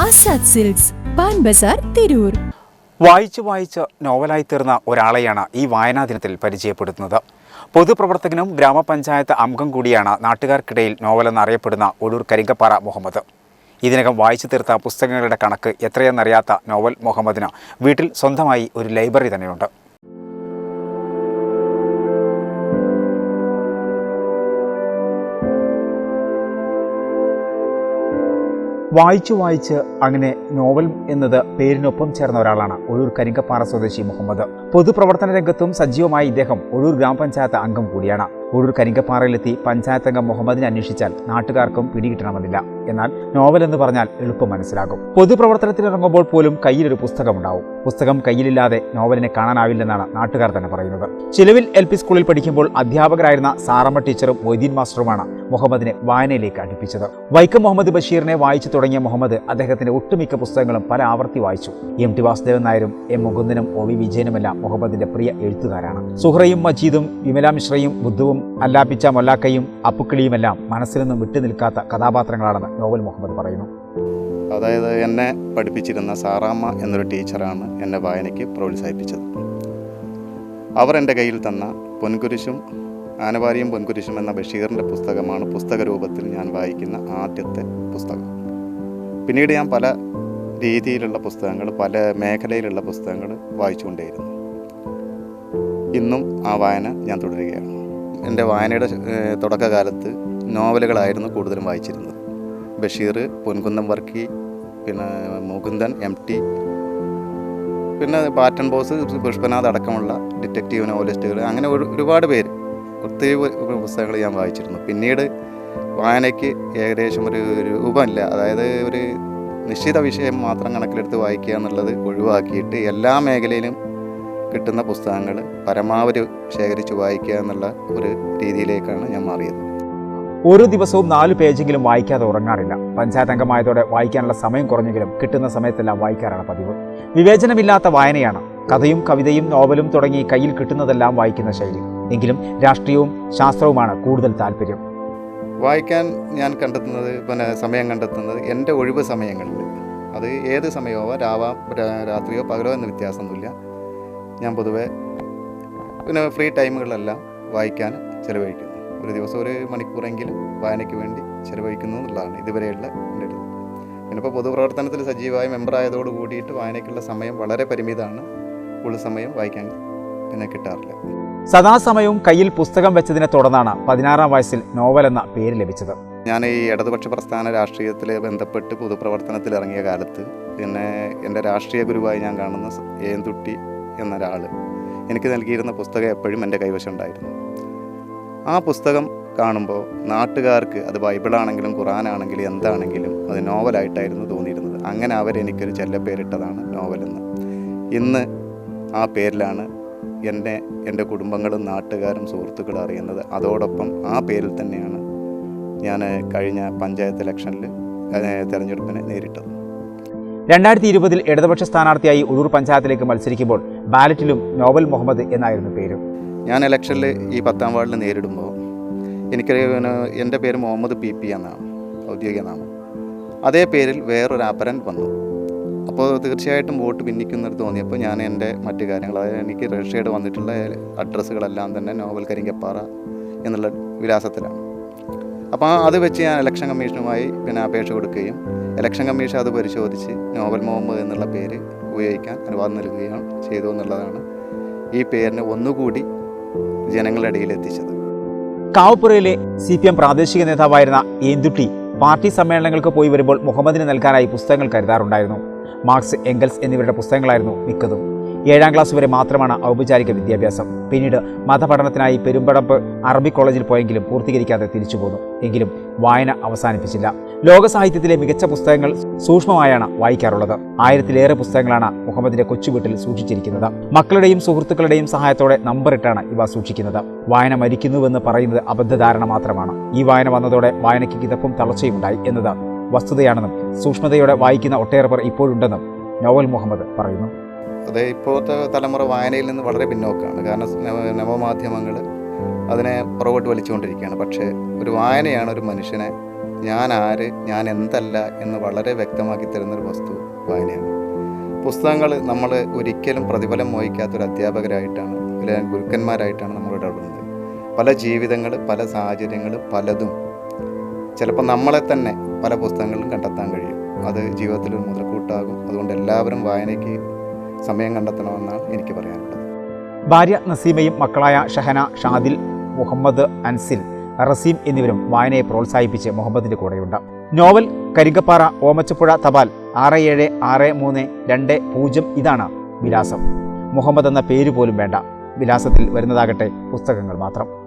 Azad silks Pan Bazar Tirur. വായിച്ചു വായിച്ച് നോവലായി തീർന്ന ഒരാളെയാണ് ഈ വായനാ ദിനത്തിൽ പരിചയപ്പെടുത്തുന്നത്. പൊതുപ്രവർത്തകനും ഗ്രാമപഞ്ചായത്ത് അംഗം കൂടിയാണ് നാട്ടുകാർക്കിടയിൽ നോവലെന്നറിയപ്പെടുന്ന ഒഴൂർ കരിങ്കപ്പാറ മുഹമ്മദ്. ഇതിനകം വായിച്ചു തീർത്ത പുസ്തകങ്ങളുടെ കണക്ക് എത്രയെന്നറിയാത്ത നോവൽ മുഹമ്മദിന് വീട്ടിൽ സ്വന്തമായി ഒരു ലൈബ്രറി തന്നെയുണ്ട്. വായിച്ചു വായിച്ച് അങ്ങനെ നോവൽ എന്നത് പേരിനൊപ്പം ചേർന്ന ഒരാളാണ് ഒഴൂർ കരിങ്കപ്പാറ സ്വദേശി മുഹമ്മദ്. പൊതുപ്രവർത്തന രംഗത്തും സജീവമായ ഇദ്ദേഹം ഒഴൂർ ഗ്രാമപഞ്ചായത്ത് അംഗം കൂടിയാണ്. ഒഴൂർ കരിങ്കപ്പാറയിലെത്തി പഞ്ചായത്ത് അംഗം മുഹമ്മദിനെ അന്വേഷിച്ചാൽ നാട്ടുകാർക്കും പിടികിട്ടണമെന്നില്ല. എന്നാൽ നോവൽ എന്ന് പറഞ്ഞാൽ എളുപ്പം മനസ്സിലാകും. പൊതുപ്രവർത്തനത്തിനിറങ്ങുമ്പോൾ പോലും കയ്യിലൊരു പുസ്തകമുണ്ടാവും. പുസ്തകം കയ്യിലില്ലാതെ നോവലിനെ കാണാനാവില്ലെന്നാണ് നാട്ടുകാർ തന്നെ പറയുന്നത്. ചിലവിൽ എൽ പി സ്കൂളിൽ പഠിക്കുമ്പോൾ അധ്യാപകരായിരുന്ന സാറമ്മ ടീച്ചറും മൊയ്തീൻ മാസ്റ്ററുമാണ് മുഹമ്മദിനെ വായനയിലേക്ക് അടുപ്പിച്ചത്. വൈക്കം മുഹമ്മദ് ബഷീറിനെ വായിച്ചു തുടങ്ങിയ മുഹമ്മദ് അദ്ദേഹത്തിന്റെ ഒട്ടുമിക്ക പുസ്തകങ്ങളും പല ആവർത്തി വായിച്ചു. എം ടി വാസുദേവൻ നായരും എം മുകുന്ദനും ഒ വി വിജയനുമെല്ലാം മുഹമ്മദിന്റെ പ്രിയ എഴുത്തുകാരാണ്. സുഹ്റയും മജീദും വിമല മിശ്രയും ബുദ്ധുവും അല്ലാപ്പിച്ച മൊല്ലാക്കയും അപ്പുക്കിളിയുമെല്ലാം മനസ്സിൽ നിന്നും വിട്ടുനിൽക്കാത്ത കഥാപാത്രങ്ങളാണെന്ന് നോവൽ മുഹമ്മദ് പറയുന്നു. അതായത് എന്നെ പഠിപ്പിച്ചിരുന്ന സാറാമ്മ എന്നൊരു ടീച്ചറാണ് എന്നെ വായനയ്ക്ക് പ്രോത്സാഹിപ്പിച്ചത്. അവർ എന്റെ കയ്യിൽ തന്ന പൊൻകുരിശും ആനവാരിയും പൊൻകുരിശും എന്ന ബഷീറിന്റെ പുസ്തകമാണ് പുസ്തക രൂപത്തിൽ ഞാൻ വായിക്കുന്ന ആദ്യത്തെ പുസ്തകം. പിന്നീട് ഞാൻ പല രീതിയിലുള്ള പുസ്തകങ്ങൾ പല മേഖലയിലുള്ള പുസ്തകങ്ങൾ വായിച്ചുകൊണ്ടേയിരുന്നു. ഇന്നും ആ വായന ഞാൻ തുടരുകയാണ്. എന്റെ വായനയുടെ തുടക്കകാലത്ത് നോവലുകളായിരുന്നു കൂടുതലും വായിച്ചിരുന്നത്. ബഷീർ പൊൻകുന്നം വർക്കി പിന്നെ മുകുന്ദൻ എം ടി. പിന്നെ പാറ്റൺ ബോസ് പുഷ്പനാഥ് അടക്കമുള്ള ഡിറ്റക്റ്റീവ് നോവലിസ്റ്റുകൾ അങ്ങനെ ഒരു- ഒരുപാട് പേര് ഒത്തിരി പുസ്തകങ്ങൾ ഞാൻ വായിച്ചിരുന്നു. പിന്നീട് വായനയ്ക്ക് ഏകദേശം ഒരു രൂപമില്ല. അതായത് ഒരു നിശ്ചിത വിഷയം മാത്രം കണക്കിലെടുത്ത് വായിക്കുക എന്നുള്ളത് ഒഴിവാക്കിയിട്ട് എല്ലാ മേഖലയിലും കിട്ടുന്ന പുസ്തകങ്ങൾ പരമാവധി ശേഖരിച്ച് വായിക്കുക എന്നുള്ള ഒരു രീതിയിലേക്കാണ് ഞാൻ മാറിയത്. ഒരു ദിവസവും നാല് പേജെങ്കിലും വായിക്കാതെ ഉറങ്ങാറില്ല. പഞ്ചായത്ത് അംഗമായതോടെ വായിക്കാനുള്ള സമയം കുറഞ്ഞെങ്കിലും കിട്ടുന്ന സമയത്തെല്ലാം വായിക്കാറാണ് പതിവ്. വിവേചനമില്ലാത്ത വായനയാണ്. കഥയും കവിതയും നോവലും തുടങ്ങി കയ്യിൽ കിട്ടുന്നതെല്ലാം വായിക്കുന്ന ശൈലി. എങ്കിലും രാഷ്ട്രീയവും ശാസ്ത്രവുമാണ് കൂടുതൽ താല്പര്യം. വായിക്കാൻ ഞാൻ കണ്ടെത്തുന്നത് പിന്നെ സമയം കണ്ടെത്തുന്നത് എന്റെ ഒഴിവ് സമയങ്ങളിൽ. അത് ഏത് സമയമോ രാവാ രാത്രിയോ പകലോ എന്ന വ്യത്യാസമൊന്നുമില്ല. ഞാൻ പൊതുവെ പിന്നെ ഫ്രീ ടൈമുകളിലെല്ലാം വായിക്കാൻ ചിലവഴിക്കുന്നു. ഒരു ദിവസം ഒരു മണിക്കൂറെങ്കിലും വായനയ്ക്ക് വേണ്ടി ചിലവഴിക്കുന്നു എന്നുള്ളതാണ് ഇതുവരെയുള്ള എന്റെ ഒരു. പിന്നെ ഇപ്പോൾ പൊതുപ്രവർത്തനത്തിൽ സജീവമായി മെമ്പറായതോട് കൂടിയിട്ട് വായനയ്ക്കുള്ള സമയം വളരെ പരിമിതമാണ്. കൂടുതൽ സമയം വായിക്കാൻ പിന്നെ കിട്ടാറില്ല. സദാസമയവും കയ്യിൽ പുസ്തകം വെച്ചതിനെ തുടർന്നാണ് പതിനാറാം വയസ്സിൽ നോവൽ എന്ന പേര് ലഭിച്ചത്. ഞാൻ ഈ ഇടതുപക്ഷ പ്രസ്ഥാന രാഷ്ട്രീയത്തിൽ ബന്ധപ്പെട്ട് പൊതുപ്രവർത്തനത്തിൽ ഇറങ്ങിയ കാലത്ത് പിന്നെ എന്റെ രാഷ്ട്രീയ ഗുരുവായി ഞാൻ കാണുന്ന ഏന്തുട്ടി എന്നൊരാൾ എനിക്ക് നൽകിയിരുന്ന പുസ്തകം എപ്പോഴും എന്റെ കൈവശം ഉണ്ടായിരുന്നു. ആ പുസ്തകം കാണുമ്പോൾ നാട്ടുകാർക്ക് അത് ബൈബിളാണെങ്കിലും ഖുറാനാണെങ്കിലും എന്താണെങ്കിലും അത് നോവലായിട്ടായിരുന്നു തോന്നിയിരുന്നത്. അങ്ങനെ അവരെനിക്കൊരു ചെല്ലപ്പേരിട്ടതാണ് നോവലെന്ന്. ഇന്ന് ആ പേരിലാണ് എന്നെ എന്റെ കുടുംബങ്ങളും നാട്ടുകാരും സുഹൃത്തുക്കളും അറിയുന്നത്. അതോടൊപ്പം ആ പേരിൽ തന്നെയാണ് ഞാൻ കഴിഞ്ഞ പഞ്ചായത്ത് ഇലക്ഷനിൽ തിരഞ്ഞെടുപ്പിനെ നേരിട്ടത്. രണ്ടായിരത്തി ഇരുപതിൽ ഇടതുപക്ഷ സ്ഥാനാർത്ഥിയായി ഉഴൂർ പഞ്ചായത്തിലേക്ക് മത്സരിക്കുമ്പോൾ ബാലറ്റിലും നോവൽ മുഹമ്മദ് എന്നായിരുന്നു പേര്. ഞാൻ ഇലക്ഷനിൽ ഈ പത്താം വാർഡിൽ നേരിടുമ്പോൾ എനിക്ക് എന്റെ പേര് മുഹമ്മദ് പി പി എന്നാണ് ഔദ്യോഗിക നാമം. അതേ പേരിൽ വേറൊരു അപരൻ വന്നു. അപ്പോൾ തീർച്ചയായിട്ടും വോട്ട് ഭിന്നിക്കുന്നിടത്ത് തോന്നിയപ്പോൾ ഞാൻ എന്റെ മറ്റു കാര്യങ്ങൾ അതായത് എനിക്ക് രജിസ്റ്റേർഡ് വന്നിട്ടുള്ള അഡ്രസ്സുകളെല്ലാം തന്നെ നോവൽ കരിങ്കപ്പാറ എന്നുള്ള വിലാസത്തിലാണ്. അപ്പോൾ അത് വെച്ച് ഞാൻ ഇലക്ഷൻ കമ്മീഷനുമായി പിന്നെ അപേക്ഷ കൊടുക്കുകയും ഇലക്ഷൻ കമ്മീഷൻ അത് പരിശോധിച്ച് നോവൽ മുഹമ്മദ് എന്നുള്ള പേര് ഉപയോഗിക്കാൻ അനുവാദം നൽകുകയാണ് ചെയ്തു എന്നുള്ളതാണ് ഈ പേരിനെ ഒന്നുകൂടി ജനങ്ങളുടെ ഇടയിൽ എത്തിച്ചത്. കാവപ്പുറയിലെ സി പി എം പ്രാദേശിക നേതാവായിരുന്ന ഏന്തുട്ടി പാർട്ടി സമ്മേളനങ്ങൾക്ക് പോയി വരുമ്പോൾ മുഹമ്മദിന് നൽകാനായി പുസ്തകങ്ങൾ കരുതാറുണ്ടായിരുന്നു. മാർക്സ് എംഗൽസ് എന്നിവരുടെ പുസ്തകങ്ങളായിരുന്നു മിക്കതും. ഏഴാം ക്ലാസ് വരെ മാത്രമാണ് ഔപചാരിക വിദ്യാഭ്യാസം. പിന്നീട് മതപഠനത്തിനായി പെരുമ്പടപ്പ് അറബി കോളേജിൽ പോയെങ്കിലും പൂർത്തീകരിക്കാതെ തിരിച്ചു പോന്നു എങ്കിലും വായന അവസാനിപ്പിച്ചില്ല. ലോക സാഹിത്യത്തിലെ മികച്ച പുസ്തകങ്ങൾ സൂക്ഷ്മമായാണ് വായിക്കാറുള്ളത്. ആയിരത്തിലേറെ പുസ്തകങ്ങളാണ് മുഹമ്മദിന്റെ കൊച്ചുവീട്ടിൽ സൂക്ഷിച്ചിരിക്കുന്നത്. മക്കളുടെയും സുഹൃത്തുക്കളുടെയും സഹായത്തോടെ നമ്പറിട്ടാണ് ഇവ സൂക്ഷിക്കുന്നത്. വായന മരിക്കുന്നുവെന്ന് പറയുന്നത് അബദ്ധധാരണ മാത്രമാണ്. ഈ വായന വന്നതോടെ വായനയ്ക്ക് കിതപ്പും തളർച്ചയും ഉണ്ടായി എന്നത് വസ്തുതയാണെന്നും സൂക്ഷ്മതയോടെ വായിക്കുന്ന ഒട്ടേറെ പേർ ഇപ്പോഴുണ്ടെന്നും നോവൽ മുഹമ്മദ് പറയുന്നു. അതെ ഇപ്പോഴത്തെ തലമുറ വായനയിൽ നിന്ന് വളരെ പിന്നോക്കമാണ് കാരണം നവമാധ്യമങ്ങൾ അതിനെ പുറകോട്ട് വലിച്ചുകൊണ്ടിരിക്കുകയാണ്. പക്ഷേ ഒരു വായനയാണ് ഒരു മനുഷ്യനെ ഞാൻ ആര് ഞാൻ എന്തല്ല എന്ന് വളരെ വ്യക്തമാക്കി തരുന്നൊരു വസ്തു വായനയാണ്. പുസ്തകങ്ങൾ നമ്മൾ ഒരിക്കലും പ്രതിഫലം മോഹിക്കാത്തൊരു അധ്യാപകരായിട്ടാണ് അല്ലെങ്കിൽ ഗുരുക്കന്മാരായിട്ടാണ് നമ്മൾ ഇടപെടുന്നത് പല ജീവിതങ്ങൾ പല സാഹചര്യങ്ങൾ പലതും ചിലപ്പോൾ നമ്മളെ തന്നെ പല പുസ്തകങ്ങളിലും കണ്ടെത്താൻ കഴിയും. അത് ജീവിതത്തിൽ ഒരു മുതൽക്കൂട്ടാകും. അതുകൊണ്ട് എല്ലാവരും വായനയ്ക്ക് സമയം കണ്ടെത്തണമെന്നാണ് എനിക്ക് പറയാനുള്ളത്. ഭാര്യ നസീമയും മക്കളായ ഷഹന ഷാദിൽ മുഹമ്മദ് അൻസിൽ റസീം എന്നിവരും വായനയെ പ്രോത്സാഹിപ്പിച്ച് മുഹമ്മദിന്റെ കൂടെയുണ്ട്. നോവൽ കരിങ്കപ്പാറ ഓമച്ചപ്പുഴ തപാൽ ആറ് ഏഴ് ആറ് മൂന്ന് രണ്ട് പൂജ്യം ഇതാണ് വിലാസം. മുഹമ്മദ് എന്ന പേര് പോലും വേണ്ട. വിലാസത്തിൽ വരുന്നതാകട്ടെ പുസ്തകങ്ങൾ മാത്രം.